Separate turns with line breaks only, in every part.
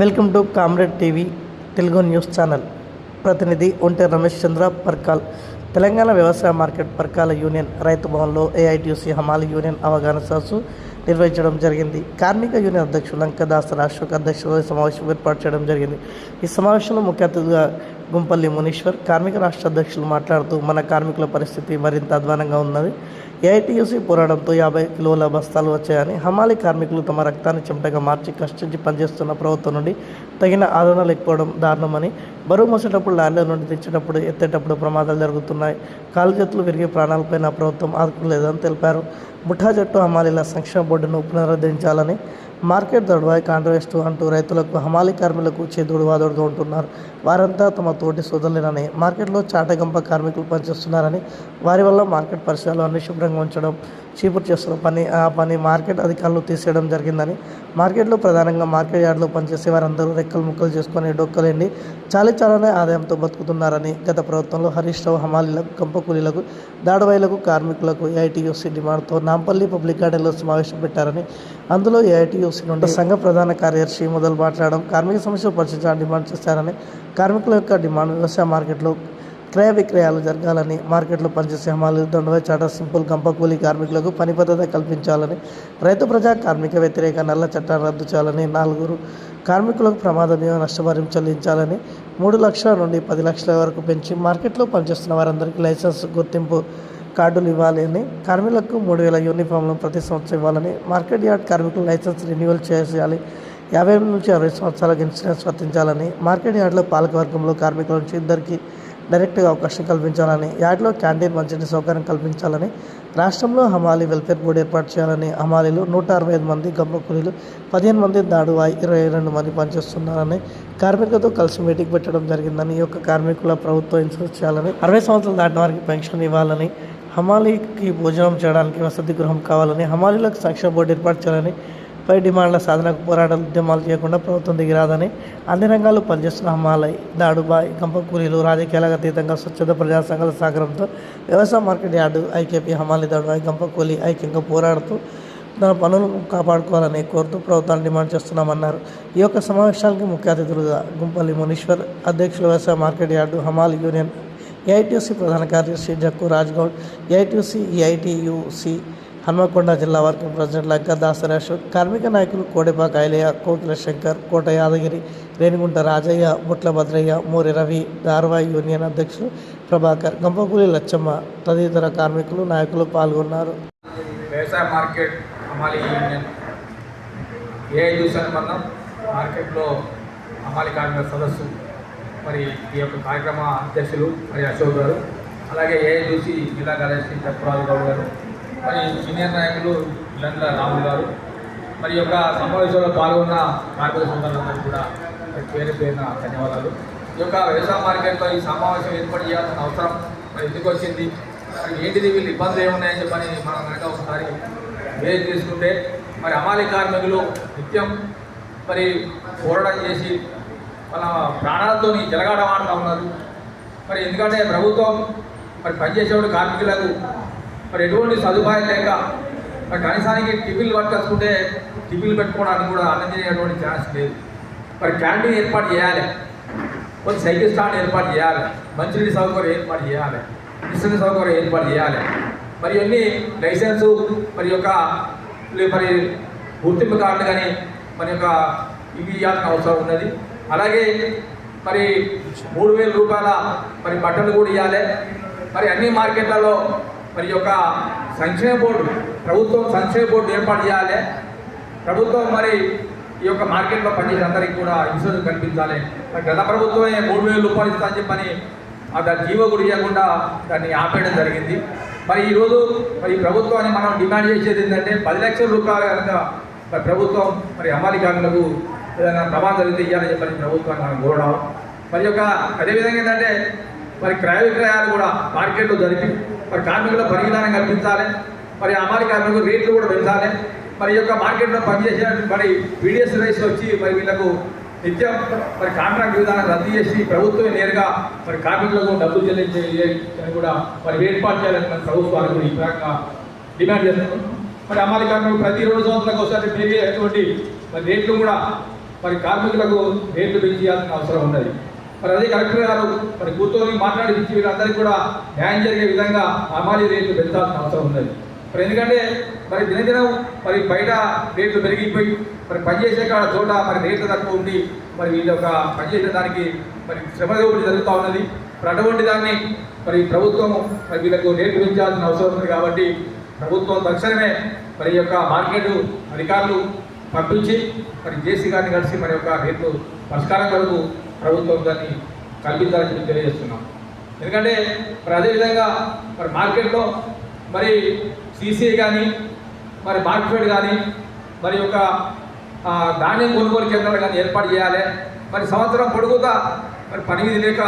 Welcome to comrade TV Telugu news channel. ప్రతినిధి ఒంటె రమేష్ చంద్ర పర్కాల్. తెలంగాణ వ్యవసాయ market Parkal union రైతు భవన్లో ఏఐటీయూసీ హమాలి యూనియన్ అవగాహన సదస్సు నిర్వహించడం జరిగింది. కార్మిక యూనియన్ అధ్యక్షులు లంకదాస్ రాష్ట్ర అధ్యక్షుల సమావేశం ఏర్పాటు చేయడం జరిగింది. ఈ సమావేశంలో ముఖ్య అతిథిగా గుంపల్లి మునీశ్వర్ కార్మిక రాష్ట్ర అధ్యక్షులు మాట్లాడుతూ మన కార్మికుల పరిస్థితి మరింత అధ్వానంగా ఉన్నది. ఏఐటీయూసీ పోరాడంతో యాభై కిలోల బస్తాలు వచ్చాయని హమాలి కార్మికులు తమ రక్తాన్ని చెమటగా మార్చి కష్టించి పనిచేస్తున్న ప్రభుత్వం నుండి తగిన ఆదరణ లేకపోవడం దారుణమని బరువు మోసేటప్పుడు లారీల నుండి తెచ్చేటప్పుడు ఎత్తేటప్పుడు ప్రమాదాలు జరుగుతున్నాయి. కాలు చేతులు విరిగి ప్రాణాలపై నా ప్రభుత్వం ఆదుకోలేదని తెలిపారు. ముఠా జట్టు హమాలీల సంక్షేమ బోర్డును పునరుద్ధరించాలని మార్కెట్ దొడవాయి కాంట్రాస్టు అంటూ రైతులకు హమాలి కార్మికులకు చేదోడు వాదోడుతూ ఉంటున్నారు. వారంతా తమ తోటి సోదరులేనని మార్కెట్లో చాటగంప కార్మికులు పనిచేస్తున్నారని వారి వల్ల మార్కెట్ పరిసరాలు అన్ని శుభ్రంగా ఉంచడం చీపురు చేస్తున్న పని ఆ పని మార్కెట్ అధికారులు తీసేయడం జరిగిందని మార్కెట్లో ప్రధానంగా మార్కెట్ యార్డ్లో పనిచేసే వారందరూ రెక్కలు ముక్కలు చేసుకొని డొక్కలేండి చాలీ చాలానే ఆదాయంతో బతుకుతున్నారని గత ప్రభుత్వంలో హరీష్ రావు హమాలీలకు కంప కూలీలకు దాడవాయిలకు కార్మికులకు ఏఐటీయూసీ డిమాండ్తో నాంపల్లి పబ్లిక్ గార్డెన్లో సమావేశం పెట్టారని అందులో ఏఐటీయూసీ నుండి సంఘ ప్రధాన కార్యదర్శి మొదలు మాట్లాడడం కార్మిక సమస్యలు పరిశీలించాలని డిమాండ్ చేశారని కార్మికుల యొక్క డిమాండ్ వ్యవసాయ మార్కెట్లో క్రయ విక్రయాలు జరగాలని మార్కెట్లో పనిచేసే హమాలు దొండవై చాట సింపుల్ గంపకూలి కార్మికులకు పని భద్రత కల్పించాలని రైతు ప్రజా కార్మిక వ్యతిరేక నల్ల చట్టాన్ని రద్దు చేయాలని నాలుగురు కార్మికులకు ప్రమాద బీమా నష్టపరిహారం చెల్లించాలని మూడు లక్షల నుండి పది లక్షల వరకు పెంచి మార్కెట్లో పనిచేస్తున్న వారందరికీ లైసెన్స్ గుర్తింపు కార్డులు ఇవ్వాలని కార్మికులకు మూడు వేల యూనిఫామ్లను ప్రతి సంవత్సరం ఇవ్వాలని మార్కెట్ యార్డ్ కార్మికులు లైసెన్స్ రెన్యువల్ చేయాలి యాభై నుంచి అరవై సంవత్సరాలకు ఇన్సూరెన్స్ వర్తించాలని మార్కెట్ యార్డ్లో పాలకవర్గంలో కార్మికుల నుంచి ఇద్దరికి డైరెక్ట్గా అవకాశం కల్పించాలని యార్డ్లో క్యాంటీన్ మంచినీటి సౌకర్యం కల్పించాలని రాష్ట్రంలో హమాలీ వెల్ఫేర్ బోర్డు ఏర్పాటు చేయాలని హమాలీలు నూట అరవై ఐదు మంది గమ్మ కూలీలు పదిహేను మంది దాడువాయి ఇరవై రెండు మంది పనిచేస్తున్నారని కార్మికులతో కలిసి మీటింగ్ పెట్టడం జరిగిందని ఈ యొక్క కార్మికుల ప్రభుత్వం ఇన్సూరెన్స్ చేయాలని అరవై సంవత్సరాలు దాటిన వారికి పెన్షన్ ఇవ్వాలని హమాలీకి భోజనం చేయడానికి వసతి గృహం కావాలని హమాలీలకు సాక్ష్య బోర్డు ఏర్పాటు చేయాలని పై డిమాండ్ల సాధనకు పోరాటాలు ఉద్యమాలు చేయకుండా ప్రభుత్వం దిగిరాదని అన్ని రంగాలు పనిచేస్తున్న హమాలై దాడుబాయ్ గంపకూలీలు రాజకీయాలకు అతీతంగా స్వచ్ఛత ప్రజా సంఘాల సహకారంతో వ్యవసాయ మార్కెట్ యార్డు ఐకేపీ హమాలి దాడుబాయ్ గంప ఐక్యంగా పోరాడుతూ తన పనులను కాపాడుకోవాలని కోరుతూ ప్రభుత్వాన్ని డిమాండ్ చేస్తున్నామన్నారు. ఈ యొక్క సమావేశానికి ముఖ్య అతిథులుగా గుంపల్లి మునీశ్వర్ అధ్యక్షులు వ్యవసాయ మార్కెట్ యార్డు హమాల్ యూనియన్ ఏఐటీయూసీ ప్రధాన కార్యదర్శి జక్కు రాజ్గౌడ్ ఏఐటీయూసీ ఈఐటీయూసీ హన్మకొండ జిల్లా వర్కింగ్ ప్రెసిడెంట్ లంక దాసరాజు కార్మిక నాయకులు కోడెపాక ఐలయ్య కోకిల శంకర్ కోట యాదగిరి రేణిగుంట రాజయ్య బుట్ల భద్రయ్య మోరి రవి దార్వాయి యూనియన్ అధ్యక్షులు ప్రభాకర్ గంపకూలి లచ్చమ్మ తదితర కార్మికులు నాయకులు పాల్గొన్నారు.
వ్యవసాయ మార్కెట్ అమాలి యూనియన్. ఏఐయూస్ అనుబంధం మార్కెట్లో అమాలి కార్మిక సదస్సు. మరి ఈ యొక్క కార్యక్రమ అధ్యక్షులు మరి అశోక్ గారు అలాగే ఏఐయూసి జిల్లా కార్యదర్శి చక్రరాజు గౌడ్ గారు మరి సీనియర్ నాయకులు లండ్ల రాములు గారు మరి యొక్క సమావేశంలో పాల్గొన్న కార్మిక సోదరులందరూ కూడా పేరు పేరున ధన్యవాదాలు. ఈ యొక్క వ్యవసాయ మార్కెట్లో ఈ సమావేశం ఏర్పాటు చేయాల్సిన అవసరం మరి ఎందుకు వచ్చింది? మరి ఏంటిది? వీళ్ళు ఇబ్బందులు ఏమున్నాయని చెప్పని మనం కనుక ఒకసారి వేరు తీసుకుంటే మరి అమాలి కార్మికులు నిత్యం మరి పోరాటం చేసి వాళ్ళ ప్రాణాలతో జలగాటమాడుతూ ఉన్నారు. మరి ఎందుకంటే ప్రభుత్వం మరి పనిచేసేవాడు కార్మికులకు మరి ఎటువంటి సదుపాయం లేక మరి కనీసానికి టిఫిన్లు పట్టుకొచ్చుకుంటే టిఫిన్లు పెట్టుకోవడానికి కూడా అన్నం ఛాన్స్ లేదు. మరి క్యాంటీన్ ఏర్పాటు చేయాలి. కొంచెం సైకిల్ స్టాండ్ ఏర్పాటు చేయాలి. మంచినీటి సౌకర్యం ఏర్పాటు చేయాలి. ఇసుక సౌకర్యం ఏర్పాటు చేయాలి. మరి ఇవన్నీ లైసెన్సు మరి యొక్క మరి గుర్తింపు కార్డులు కానీ మరి యొక్క ఇవి ఇవ్వాల్సిన అవసరం ఉన్నది. అలాగే మరి మూడు వేల రూపాయల మరి బట్టలు కూడా ఇవ్వాలి మరి అన్ని మార్కెట్లలో మరి యొక్క సంక్షేమ బోర్డు ప్రభుత్వం సంక్షేమ బోర్డు ఏర్పాటు చేయాలి. ప్రభుత్వం మరి ఈ యొక్క మార్కెట్లో పనిచేసే అందరికీ కూడా ఇన్సూరెన్స్ కల్పించాలి. మరి గత ప్రభుత్వమే మూడు వేల రూపాయలు ఇస్తా అని చెప్పని దాని జీవో కూడా ఇవ్వకుండా దాన్ని ఆపేయడం జరిగింది. మరి ఈరోజు మరి ప్రభుత్వాన్ని మనం డిమాండ్ చేసేది ఏంటంటే పది లక్షల రూపాయలు కనుక మరి ప్రభుత్వం మరి అమలు కార్మికులకు ఏదైనా ప్రమాదం జరిగితే ఇవ్వాలని చెప్పని ప్రభుత్వాన్ని మనం కోరడం. మరి యొక్క అదేవిధంగా ఏంటంటే మరి క్రయ విక్రయాలు కూడా మార్కెట్లో జరిపి మరి కార్మికులకు పరివిధానం కల్పించాలి మరి అమ్మాలి కార్మికులు రేట్లు కూడా పెంచాలి మరి యొక్క మార్కెట్లో పనిచేసే మరి పీడిఎస్ రైస్ వచ్చి మరి వీళ్ళకు నిత్యం మరి కాంట్రాక్ట్ విధానం రద్దు చేసి ప్రభుత్వమే నేరుగా మరి కార్మికులకు డబ్బులు చెల్లించే అని కూడా మరి ఏర్పాటు చేయాలని మన ప్రభుత్వాలు కూడా ఈ రకంగా డిమాండ్ చేస్తున్నాం. మరి అమ్మాలి కార్మికులు ప్రతి రెండు సంవత్సరాలకు ఒకసారి పెరిగేటువంటి మరి రేట్లు కూడా మరి కార్మికులకు రేట్లు పెంచేయాల్సిన అవసరం ఉన్నది. మరి అదే కలెక్టర్ గారు మరి కూర్చొని మాట్లాడి వీళ్ళందరికీ కూడా న్యాయం జరిగే విధంగా అమాలి రేట్లు పెంచాల్సిన అవసరం ఉన్నది. మరి ఎందుకంటే మరి దినదినం మరి బయట రేట్లు పెరిగిపోయి మరి పనిచేసే కాడ చోట మరి రేట్లు తక్కువ ఉండి మరి వీళ్ళ యొక్క పనిచేసే దానికి మరి శ్రమ దోపిడీ జరుగుతూ ఉన్నది. మరి అటువంటి దాన్ని మరి ప్రభుత్వం మరి వీళ్ళకు రేట్లు పెంచాల్సిన అవసరం ఉంది కాబట్టి ప్రభుత్వం తక్షణమే మరి యొక్క మార్కెట్ అధికారులు పంపించి మరి జేసీ గారిని కలిసి మరి యొక్క రేట్లు పరిష్కారం కొరకు ప్రభుత్వం దాన్ని కల్పించాలని చెప్పి తెలియజేస్తున్నాం. ఎందుకంటే మరి అదేవిధంగా మరి మార్కెట్లో మరి సీసీ కానీ మరి మార్కెట్ కానీ మరి యొక్క ధాన్యం కొనుగోలు కేంద్రాలు కానీ ఏర్పాటు చేయాలి. మరి సంవత్సరం పొడుగుతా మరి పని మీద లేక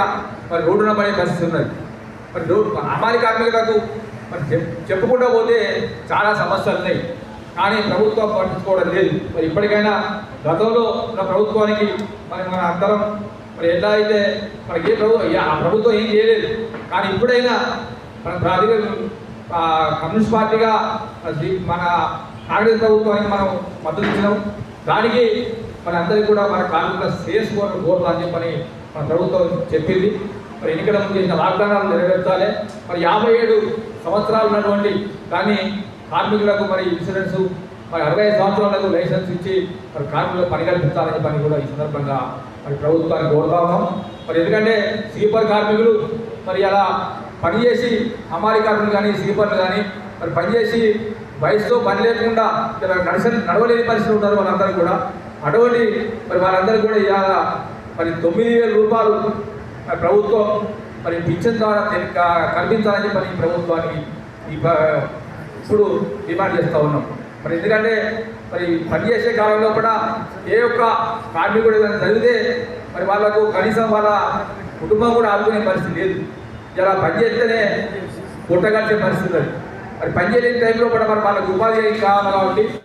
మరి రోడ్డున పడే పరిస్థితి ఉన్నది. మరి రోడ్డు అమాలి కార్మికులకు మరి చెప్- చెప్పుకుంటూ పోతే చాలా సమస్యలు ఉన్నాయి. కానీ ప్రభుత్వం పట్టించుకోవడం లేదు. మరి ఇప్పటికైనా గతంలో ఉన్న ప్రభుత్వానికి మరి మన అందరం మరి ఎలా అయితే మనకి ఏ ఆ ప్రభుత్వం ఏం చేయలేదు. కానీ ఇప్పుడైనా మన ప్రాధిక కమ్యూనిస్ట్ పార్టీగా అది మన కాంగ్రెస్ ప్రభుత్వానికి మనం మద్దతు ఇచ్చినాం. దానికి మన అందరికీ కూడా మన కార్మికుల శ్రేయస్ కోరలు కోరాలని చెప్పని మన ప్రభుత్వం చెప్పింది. మరి ఎన్నికల ముందు చేసిన వాగ్దానాలు నెరవేర్చాలి. మరి యాభై ఏడు సంవత్సరాలు ఉన్నటువంటి దాన్ని కార్మికులకు మరి ఇన్సూరెన్స్ మరి అరవై సంవత్సరాలకు లైసెన్స్ ఇచ్చి మరి కార్మికులకు పని కల్పించాలని పని కూడా ఈ సందర్భంగా మరి ప్రభుత్వాన్ని కోరుతా ఉన్నాం. మరి ఎందుకంటే స్లీపర్ కార్మికులు మరి అలా పనిచేసి అమారి కార్మికులు కానీ స్లీపర్లు కానీ మరి పనిచేసి వయసుతో పని లేకుండా ఇలా నడిచ నడవలేని పరిస్థితులు ఉంటారు వాళ్ళందరూ కూడా. అటువంటి మరి వాళ్ళందరూ కూడా ఇవాళ మరి తొమ్మిది వేల రూపాయలు ప్రభుత్వం మరి పింఛన్ ద్వారా కల్పించాలని చెప్పని ప్రభుత్వానికి ఈ ఇప్పుడు డిమాండ్ చేస్తూ ఉన్నాం. మరి ఎందుకంటే మరి పనిచేసే కాలంలో కూడా ఏ ఒక్క కార్మికుడు ఏదైనా చదివితే మరి వాళ్ళకు కనీసం వాళ్ళ కుటుంబం కూడా ఆదుకునే పరిస్థితి లేదు. ఇలా పనిచేస్తేనే పుట్టగలిచే పరిస్థితి మరి పనిచేయలేని టైంలో కూడా మరి వాళ్ళకు ఉపాధి కావాలి కాబట్టి